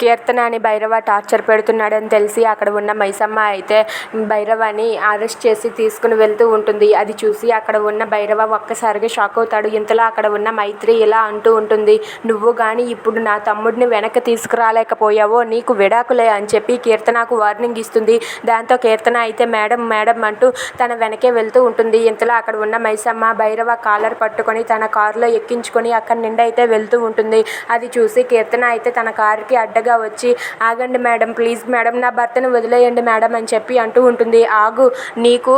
కీర్తన అని భైరవ టార్చర్ పెడుతున్నాడని తెలిసి అక్కడ ఉన్న మైసమ్మ అయితే భైరవని అరెస్ట్ చేసి తీసుకుని వెళ్తూ ఉంటుంది. అది చూసి అక్కడ ఉన్న భైరవ ఒక్కసారిగా షాక్ అవుతాడు. ఇంతలో అక్కడ ఉన్న మైత్రి ఇలా అంటూ ఉంటుంది నువ్వు కానీ ఇప్పుడు నా తమ్ముడిని వెనక్కి తీసుకురాలేకపోయావో నీకు విడాకులే అని చెప్పి కీర్తనకు వార్నింగ్ ఇస్తుంది. దాంతో కీర్తన అయితే మేడం మేడం అంటూ తన వెనకే వెళ్తూ ఉంటుంది. ఇంతలో అక్కడ ఉన్న మైసమ్మ భైరవ కాలర్ పట్టుకొని తన కారులో ఎక్కించుకొని అక్కడి నుండి అయితే వెళ్తూ ఉంటుంది. అది చూసి కీర్తన అయితే తన కారుకి అడ్డగా వచ్చి ఆగండి మేడం ప్లీజ్ మేడం నా భర్తను వదిలేయండి మేడం అని చెప్పి అంటూ ఉంటుంది. ఆగు నీకు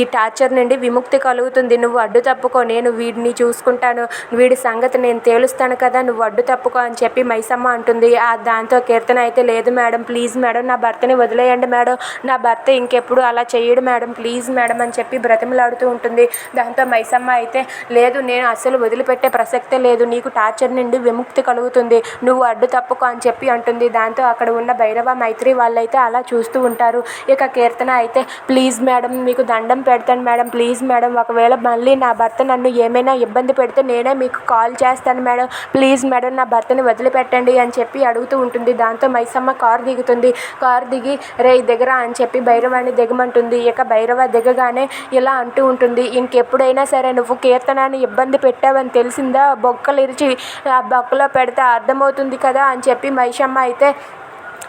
ఈ టార్చర్ నుండి విముక్తి కలుగుతుంది. నువ్వు అడ్డు తప్పుకో నేను వీడిని చూసుకుంటాను. వీడి సంగతి నేను తేలుస్తాను కదా నువ్వు అడ్డు తప్పుకో అని చెప్పి మైసమ్మ అంటుంది. ఆ దాంతో కీర్తన అయితే లేదు మేడం. ప్లీజ్ మేడం నా భర్తని వదిలేయండి మేడం. నా భర్త ఇంకెప్పుడు అలా చేయడు మేడం. ప్లీజ్ మేడం అని చెప్పి బ్రతిమలాడుతూ ఉంటుంది. దాంతో మైసమ్మ అయితే లేదు నేను అసలు వదిలిపెట్టే ప్రసక్తే లేదు. నీకు టార్చర్ నుండి విముక్తి కలుగుతుంది. నువ్వు అడ్డు తప్పుకో అని చెప్పి అంటుంది. దాంతో అక్కడ ఉన్న భైరవ మైత్రి వాళ్ళైతే అలా చూస్తూ ఉంటారు. ఇక కీర్తన అయితే ప్లీజ్ మేడం మీకు దండం పెడతాను మేడం ప్లీజ్ మేడం ఒకవేళ మళ్ళీ నా భర్త నన్ను ఏమైనా ఇబ్బంది పెడితే నేనే మీకు కాల్ చేస్తాను మేడం. ప్లీజ్ మేడం నా భర్తని వదిలిపెట్టండి అని చెప్పి అడుగుతూ ఉంటుంది. దాంతో మైసమ్మ కారు దిగుతుంది. కారు దిగి రే దిగరా అని చెప్పి భైరవాన్ని దిగమంటుంది. ఇక భైరవ దిగగానే ఇలా అంటూ ఉంటుంది. ఇంకెప్పుడైనా సరే నువ్వు కీర్తనాన్ని ఇబ్బంది పెట్టావని తెలిసిందా? బొక్కలు ఇరిచి ఆ బొక్కలో పెడితే అర్థమవుతుంది కదా అని చెప్పి వైషమ్మ అయితే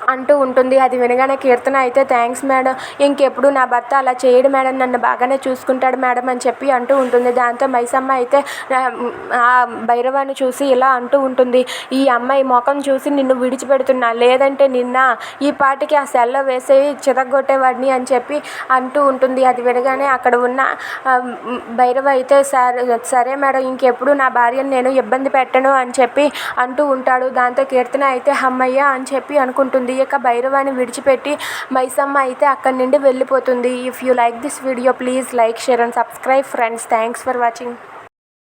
అంటూ ఉంటుంది. అది వినగానే కీర్తన అయితే థ్యాంక్స్ మేడం ఇంకెప్పుడు నా భర్త అలా చేయడు మేడం నన్ను బాగానే చూసుకుంటాడు మేడం అని చెప్పి అంటూ ఉంటుంది. దాంతో మైసమ్మ అయితే ఆ- భైరవాన్ని చూసి ఇలా అంటూ ఉంటుంది. ఈ అమ్మాయి ముఖం చూసి నిన్ను విడిచిపెడుతున్నా. లేదంటే నిన్న ఈ పాటికి ఆ సెల్లో వేసి చితగొట్టేవాడిని అని చెప్పి అంటూ ఉంటుంది. అది వినగానే అక్కడ ఉన్న భైరవ అయితే సరే సరే మేడం ఇంకెప్పుడు నా భార్యను నేను ఇబ్బంది పెట్టను అని చెప్పి అంటూ ఉంటాడు. దాంతో కీర్తన అయితే అమ్మయ్య అని చెప్పి అనుకుంటుంది. తెలియక భైరవాన్ని విడిచిపెట్టి మైసమ్మ అయితే అక్కడి నుండి వెళ్ళిపోతుంది. If you like this video please like share and subscribe friends thanks for watching